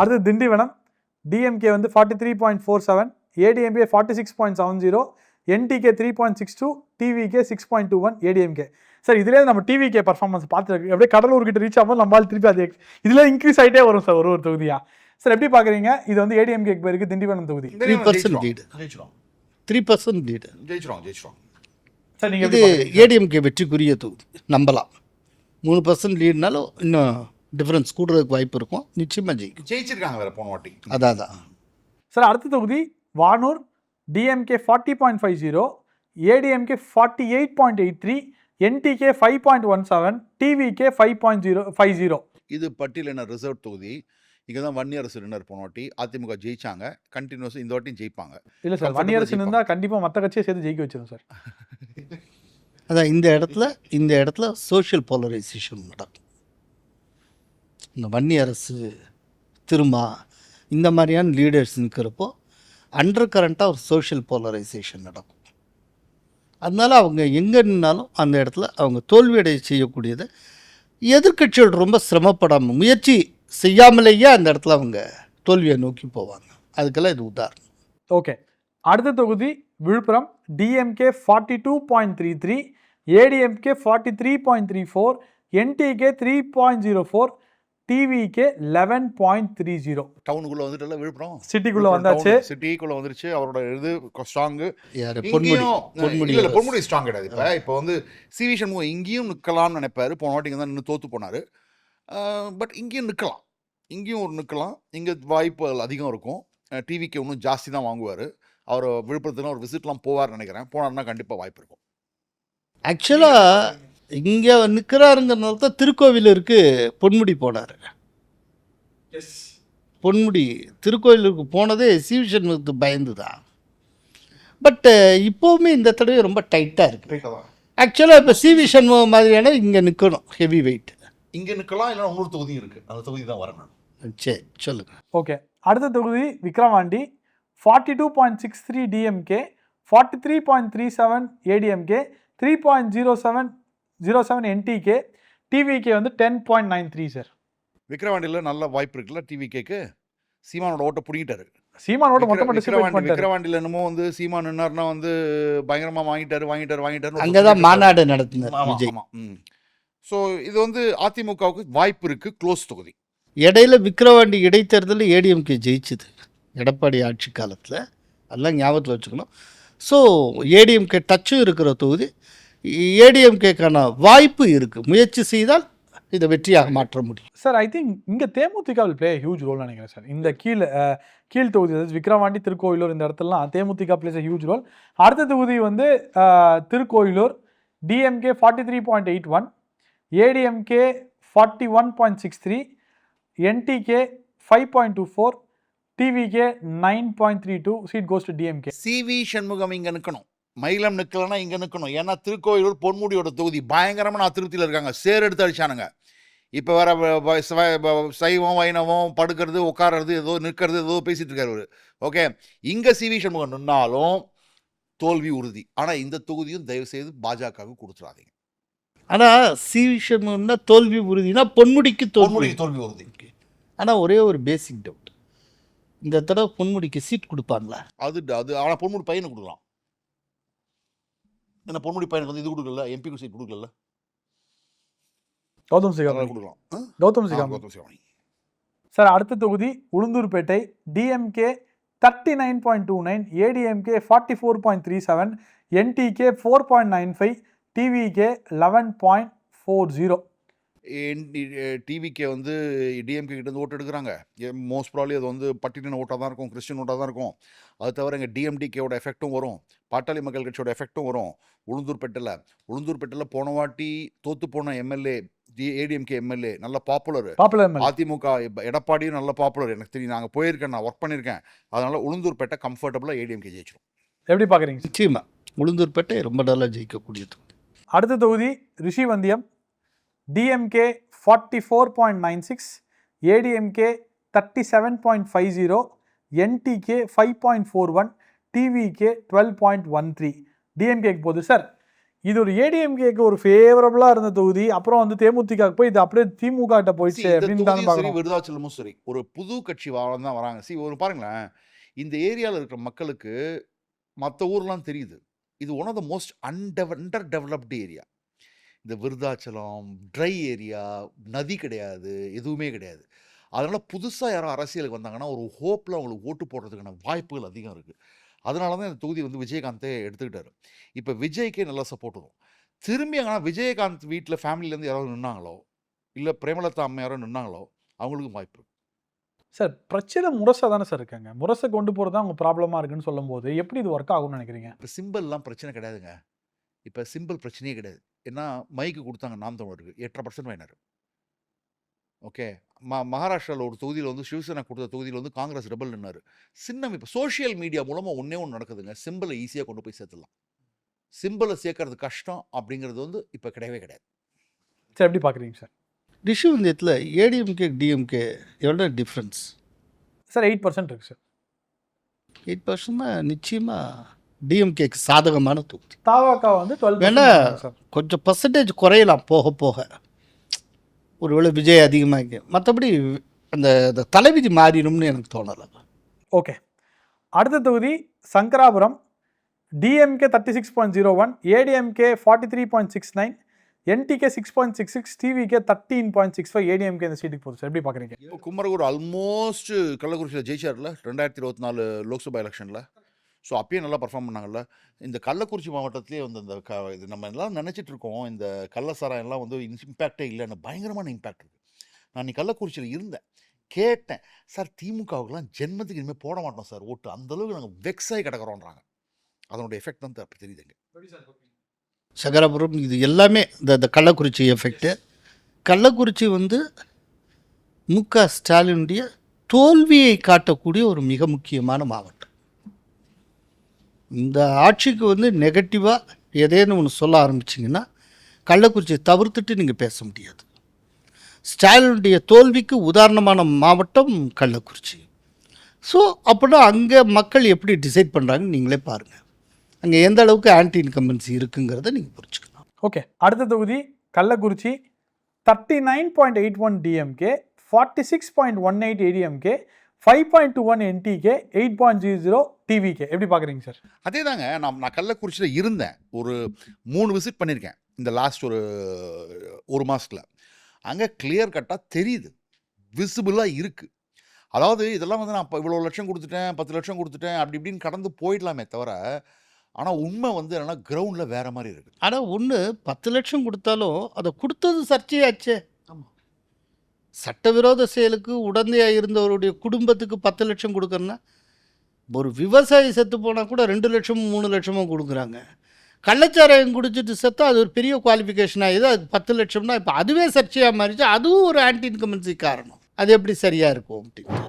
அடுத்து திண்டிவனம். டிஎம்கே வந்து forty three point four seven ADMK forty six point seven zero NTK three point six two TVK six point two one ADMK sir இதுலேயே நம்ம TVK performance பார்த்துருக்கு அப்படியே கடலூர் கிட்ட reach ஆகும்போது நம்மளால் திருப்பி அது இதில் இன்க்ரீஸ் ஆகிட்டே வரும் சார் ஒரு ஒரு தொகுதியா. சார் எப்படி பார்க்குறீங்க? இது வந்து ஏடிஎம்கே பேருக்கு திண்டிவனம் தொகுதி. Three percent. Lead three percent lead ஜெயிச்சிரும் ஜெயிச்சிரும் சார் நீங்கள் இது ஏடிஎம்கே வெற்றிக்குரிய தொகுதி. நம்பலாம். மூணு பர்சன்ட் லீடுனாலும் இன்னும் டிஃப்ரென்ஸ் கூடுறதுக்கு வாய்ப்பு இருக்கும். நிச்சயமாக ஜெயிக்கும். ஜெயிச்சிருக்காங்க வேற போன வாட்டி. அதான் அதான். சார் அடுத்த தொகுதி Vanur DMK forty point five zero ADMK forty eight point eight three NTK five point one seven TVK five point zero five zero இது பட்டியலின ரிசர்வ் தொகுதி. இங்கே தான் வன்னி அரசு நின்னர் போன வாட்டி. அதிமுக ஜெயிச்சாங்க. கண்டினியூஸ் இந்த வாட்டியும் ஜெயிப்பாங்க. இல்லை சார் வன்னியரசு. இருந்தால் கண்டிப்பாக மற்ற கட்சியை சேர்த்து ஜெயிக்க வச்சிடும் சார். அதான் இந்த இடத்துல இந்த இடத்துல சோஷியல் போலரைசேஷன் நடக்கும். இந்த வன்னி அரசு திருமா இந்த மாதிரியான லீடர்ஸ் நிற்கிறப்போ அண்டர் கரண்ட்டாக ஒரு சோஷியல் போலரைசேஷன் நடக்கும். அதனால் அவங்க எங்கே நின்னாலும் அந்த இடத்துல அவங்க தோல்வியடைய செய்யக்கூடியதை எதிர்க்கட்சிகள் ரொம்ப சிரமப்படாமல் முயற்சி செய்யாமலேயே அந்த இடத்துல அவங்க தோல்வியை நோக்கி போவாங்க. அதுக்கெல்லாம் இது உதாரணம். ஓகே. அடுத்த தொகுதி Villupuram. DMK forty two point three three ADMK forty three point three four NTK three point zero four TVK eleven point three zero டவுனுக்குள்ள வந்துட்டு விழுப்புரம்? சிட்டிக்குள்ள வந்தாச்சு. சிட்டிக்குள்ள வந்துருச்சு. அவரோட இது ஸ்ட்ராங்கு பொன்முடி பொன்முடி. இல்ல பொன்முடி ஸ்ட்ராங் கிடையாது. இப்போ இப்போ வந்து சி வி சண்முகம் இங்கேயும் நிற்கலாம்னு நினைப்பாரு. போன வாட்டி தான் நின்று தோத்து போனாரு. பட் இங்கேயும் நிற்கலாம் இங்கேயும் ஒரு நிற்கலாம் இங்கே வாய்ப்புகள் அதிகம் இருக்கும். டிவிக்கு இன்னும் ஜாஸ்தி தான் வாங்குவார். அவர் விழுப்புரத்துல ஒரு விசிட்லாம் போவார்னு நினைக்கிறேன். போனார்னா கண்டிப்பாக வாய்ப்பு இருக்கும். ஆக்சுவலாக இங்கே நிற்கிறாருங்கிறனால தான் திருக்கோவிலூருக்கு பொன்முடி போனார். பொன்முடி திருக்கோவிலூருக்கு போனதே சீவிஷன்முகத்து பயந்து தான் பட் இப்போவுமே இந்த தடவை ரொம்ப டைட்டாக இருக்குது ஆக்சுவலாக இப்போ சிவி சண்முகம் மாதிரியான இங்கே நிற்கணும் ஹெவி வெயிட் இங்கே நிற்கலாம் இல்லைன்னா இன்னொரு தொகுதி இருக்கு. அந்த தொகுதி தான் வரணும். சரி சொல்லுங்கள் ஓகே அடுத்த தொகுதி Vikravandi. Forty two point six three DMK forty three point three seven ADMK three point zero seven zero seven NTK TVK வந்து ten point nine three sir விக்கிரவாண்டியில் நல்ல வாய்ப்பு இருக்குல்ல டிவி கேக்கு சீமானோட ஓட்டை பிடிக்கிட்டாரு சீமானோட விக்கிரவாண்டி பண்ணிட்டாரு. விக்கிரவாண்டியில் என்னமோ வந்து சீமான் நின்னார்னா வந்து பயங்கரமா வாங்கிட்டாரு வாங்கிட்டாரு வாங்கிட்டாரு அங்கே தான் மாநாடு நடத்தினார் ஆமா விஜய். ஆமா ம். ஸோ இது வந்து அதிமுகவுக்கு வாய்ப்பு இருக்கு க்ளோஸ் தொகுதி. இடையில விக்கிரவாண்டி இடைத்தேர்தலில் ஏடிஎம்கே ஜெயிச்சுது. எடப்பாடி ஆட்சி காலத்தில். அதெல்லாம் ஞாபகத்தில் வச்சுக்கணும். ஸோ ஏடிஎம்கே டச்சும் இருக்கிற தொகுதி. ஏடிஎம்கேக்கான வாய்ப்பு இருக்குது முயற்சி செய்தால் இதை வெற்றியாக மாற்ற முடியும். சார் ஐ திங்க் இங்கே தேமுதிக வில் பிளே ஹியூஜ் ரோல் நினைக்கிறேன் சார். இந்த கீழ் கீழ் தொகுதி அதாவது விக்ரவாண்டி திருக்கோயிலூர் இந்த இடத்துலலாம் தேமுதிக பிளேஸ் ஹியூஜ் ரோல் அடுத்த தொகுதி வந்து Tirukkoyilur DMK forty three point eight one ADMK forty one point six three NTK five point two four TVK nine point three two seat goes to DMK C V Shanmugam இங்க நிற்கணும் மயிலம் நிற்கலன்னா இங்க நிற்கணும் ஏன்னா திருக்கோயிலூர் பொன்முடியோட தொகுதி பயங்கரமா நான் திருப்தியில் இருக்காங்க. சேர் எடுத்து அடிச்சானுங்க. இப்போ வேற வ- வ- சவ- வ- சைவம் வைணவம் படுக்கிறது உட்கார்றது ஏதோ நிற்கிறது ஏதோ பேசிட்டு இருக்காரு ஓகே? இங்க சி வி சண்முகம் நின்னாலும் தோல்வி உறுதி. ஆனா இந்த தொகுதியும் தயவு செய்து பாஜகவுக்கு கொடுத்துடாதீங்க ஆனால் சி விஷயம்னா தோல்வி உறுதினா பொன்முடிக்கு தோல்வி பொன்முடிக்கு தோல்வி உறுதி. ஆனால் ஒரே ஒரு பேசிக் டவுட் இந்த தடவை பொன்முடிக்கு சீட் கொடுப்பாங்களா அது அது ஆனா பொன்முடி பையனுக்கு கொடுக்கலாம். என்ன பொன்முடி பையனுக்கு வந்து இது கொடுக்கல எம்பிக்கு சீட் கொடுக்கல கௌதம் சிகாமணி கொடுக்கலாம்? கௌதம் சிகாமணி கௌதம் சிகாமணி சார் அடுத்த தொகுதி Ulundurpettai DMK thirty nine point two nine ADMK forty four point three seven NTK four point nine five TVK eleven point four zero டிவிக்கே வந்து டிஎம்கே கிட்ட இருந்து ஓட்டு எடுக்கிறாங்க. மோஸ்ட் ப்ராப்ளி அது வந்து பட்டியலின ஓட்டாக தான் இருக்கும் கிறிஸ்டின் ஓட்டாக தான் இருக்கும். அது தவிர எங்கள் டிஎம்டிகேவோட எஃபெக்ட்டும் வரும். பாட்டாளி மக்கள் கட்சியோட எஃபெக்ட்டும் வரும். உளுந்தூர்பேட்டையில் உளுந்தூர்பேட்டையில் போன வாட்டி தோத்து போன எம்எல்ஏ ஏடிஎம்கே எம்எல்ஏ நல்ல பாப்புலர் பாப்புலர் அதிமுக எடப்பாடியும் நல்ல பாப்புலர் எனக்கு தெரியும் நாங்கள் போயிருக்கேன் நான் ஒர்க் பண்ணியிருக்கேன். அதனால உளுந்தூர்பேட்டை கம்ஃபர்டபுளாக ஏடிஎம்கே ஜெயிச்சிடும் எப்படி பார்க்குறீங்க நிச்சயமா. உளுந்தூர்பேட்டை ரொம்ப நல்லா ஜெயிக்கக்கூடிய தொகுதி அடுத்த தொகுதி Rishivandiyam DMK forty four point nine six ADMK thirty seven point five zero NTK five point four one TVK twelve point one three டிஎம்கேக்கு போகுது சார் இது ஒரு ஏடிஎம்கேக்கு ஒரு ஃபேவரபிளா இருந்த தொகுதி. அப்புறம் வந்து தேமுதிக போய் இது அப்படியே திமுக கிட்ட போயிடுச்சு அப்படின்னு சரி விருதாச்சலமும் சரி. ஒரு புது கட்சி தான் வராங்க. சி ஒரு பாருங்களேன். இந்த ஏரியாவில் இருக்கிற மக்களுக்கு மற்ற ஊர்லாம் தெரியுது. இது one of the most undev under developed area இந்த விருதாச்சலம் ட்ரை ஏரியா நதி கிடையாது எதுவுமே கிடையாது. அதனால புதுசாக யாரும் அரசியலுக்கு வந்தாங்கன்னா ஒரு ஹோப்பில் அவங்களுக்கு ஓட்டு போடுறதுக்கான வாய்ப்புகள் அதிகம் இருக்குது அதனால தான் இந்த தொகுதி வந்து விஜயகாந்தே எடுத்துக்கிட்டாரு. இப்போ விஜய்க்கே நல்லா சப்போர்ட் வரும். திரும்பி ஆனால் விஜயகாந்த் வீட்டில் ஃபேமிலியிலேருந்து யாராவது நின்னாங்களோ இல்லை பிரேமலதா அம்மையாரோ நின்னாங்களோ அவங்களுக்கும் வாய்ப்பு. சார் பிரச்சனை முரசை தானே சார் இருக்காங்க. முரசை கொண்டு போறது தான் உங்க ப்ராப்ளமா இருக்குன்னு சொல்லும்போது எப்படி இது ஒர்க் ஆகும்னு நினைக்கிறீங்க? இப்போ சிம்பிள்லாம் பிரச்சனை கிடையாதுங்க. இப்போ சிம்பிள் பிரச்சனையே கிடையாது. ஏன்னா மைக்கு கொடுத்தாங்க நாம் தமிழருக்கு. எட்டரை பர்சன்ட் வாங்கினார். ஓகே? ம மகாராஷ்டிராவில் ஒரு தொகுதியில் வந்து சிவசேனா கொடுத்த தொகுதியில் வந்து காங்கிரஸ் ரெபல் நின்னார். சின்னம் இப்போ சோஷியல் மீடியா மூலமாக ஒன்றே ஒன்று நடக்குதுங்க சிம்பிளை ஈஸியாக கொண்டு போய் சேர்த்துடலாம். சிம்பிளை சேர்க்கறது கஷ்டம் அப்படிங்கிறது வந்து இப்போ கிடையவே கிடையாது. சார் எப்படி பாக்குறீங்க சார்? ரிஷிவந்தியத்தில் ஏடிஎம்கே டிஎம்கே எவ்வளோ டிஃப்ரென்ஸ் சார் எயிட் பர்சன்ட் இருக்கு சார். எயிட் பர்சன்ட்னா நிச்சயமாக டிஎம்கேக்கு சாதகமான தொகுதி தாவாக்கா வந்து டுவெல் வேணா சார். கொஞ்சம் பர்சன்டேஜ் குறையலாம் போக போக. ஒருவேளை விஜய் அதிகமாக மற்றபடி அந்த தலைவிதி மாறிடும்னு எனக்கு தோணலை. ஓகே அடுத்த தொகுதி Sankarapuram. DMK thirty six point zero one ADMK forty three point six nine NTK six point six six TVK thirteen point six five ADMK இந்த சீட்டுக்கு போகுது சார். எப்படி பார்க்குறீங்க குமரகுரு ஆல்மோஸ்ட் கள்ளக்குறிச்சியில் ஜெயிச்சார்ல ரெண்டாயிரத்தி இருபத்தி நாலு லோக்சபா எலெக்ஷனில் ஸோ அப்பயே நல்லா பர்ஃபார்ம் பண்ணாங்கல்ல. இந்த கள்ளக்குறிச்சி மாவட்டத்திலே வந்து இந்த க இது நம்ம எல்லாம் நினச்சிட்டு இருக்கோம். இந்த கள்ளசாராயம் எல்லாம் வந்து இம்பேக்டே இல்லைன்னு பயங்கரமான இம்பேக்ட் இருக்குது நான் நீ கள்ளக்குறிச்சியில் இருந்தேன். கேட்டேன் சார் திமுகவுக்குலாம் ஜென்மத்துக்கு இனிமேல் போட மாட்டோம் சார். ஓட்டு அந்தளவுக்கு நாங்கள் வெக்ஸ் ஆகி கிடக்குறோன்றாங்க அதனுடைய எஃபெக்ட் தான் அப்படி தெரியுதுங்க சகரபுரம் இது எல்லாமே இந்த இந்த கள்ளக்குறிச்சி எஃபெக்ட்டு கள்ளக்குறிச்சி வந்து மு க ஸ்டாலினுடைய தோல்வியை காட்டக்கூடிய ஒரு மிக முக்கியமான மாவட்டம். இந்த ஆட்சிக்கு வந்து நெகட்டிவாக எதேன்னு ஒன்று சொல்ல ஆரம்பிச்சிங்கன்னா கள்ளக்குறிச்சியை தவிர்த்துட்டு நீங்கள் பேச முடியாது. ஸ்டாலினுடைய தோல்விக்கு உதாரணமான மாவட்டம் கள்ளக்குறிச்சி. ஸோ அப்படின்னா அங்கே மக்கள் எப்படி டிசைட் பண்ணுறாங்கன்னு நீங்களே பாருங்கள் அங்கே எந்த அளவுக்கு ஆன்டி இன்கம்பன்சி இருக்குங்கிறத நீங்கள் புரிஞ்சுக்கலாம் ஓகே அடுத்த தொகுதி Kallakurichi. Thirty nine point eight one DMK forty six point one eight ADMK five point two one NTK eight point zero zero TVK எப்படி பார்க்குறீங்க சார் அதே தாங்க நான் நான் கள்ளக்குறிச்சியில் இருந்தேன். ஒரு மூணு விசிட் பண்ணியிருக்கேன் இந்த லாஸ்ட் ஒரு ஒரு மாதத்தில் அங்கே கிளியர் கட்டாக தெரியுது. விசிபிளாக இருக்குது அதாவது இதெல்லாம் வந்து நான் இப்போ இவ்வளோ லட்சம் கொடுத்துட்டேன் பத்து லட்சம் கொடுத்துட்டேன் அப்படி இப்படின்னு கடந்து போயிடலாமே தவிர ஆனால் உண்மை வந்து என்னென்னா கிரவுண்டில் வேறு மாதிரி இருக்குது. ஆனால் ஒன்று பத்து லட்சம் கொடுத்தாலும் அதை கொடுத்தது சர்ச்சையாச்சே. ஆமா. சட்டவிரோத செயலுக்கு உடந்தையாக இருந்தவருடைய குடும்பத்துக்கு பத்து லட்சம் கொடுக்குறேன்னா ஒரு விவசாயி செத்து போனால் கூட ரெண்டு லட்சமும் மூணு லட்சமும் கொடுக்குறாங்க. கள்ளச்சாராயம் குடிச்சிட்டு செத்தா அது ஒரு பெரிய குவாலிஃபிகேஷன் ஆகிது அது பத்து லட்சம்னா இப்போ அதுவே சர்ச்சையாக மாறிச்சு. அதுவும் ஒரு ஆன்டி இன்கமன்சி காரணம். அது எப்படி சரியாக இருக்கும் அப்படின்ட்டு.